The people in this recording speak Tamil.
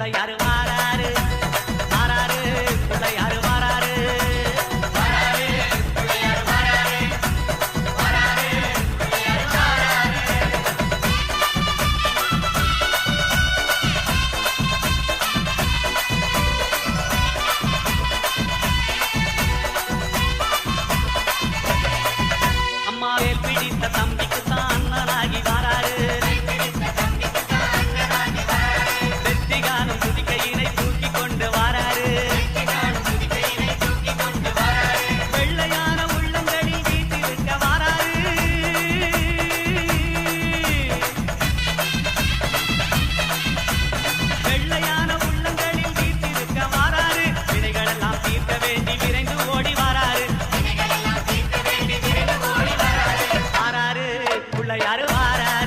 பிள்ளையாரு தம்பி வேண்டி விரைந்து ஓடி வராரு. ஆறாரு பிள்ளையாரு வாராரு.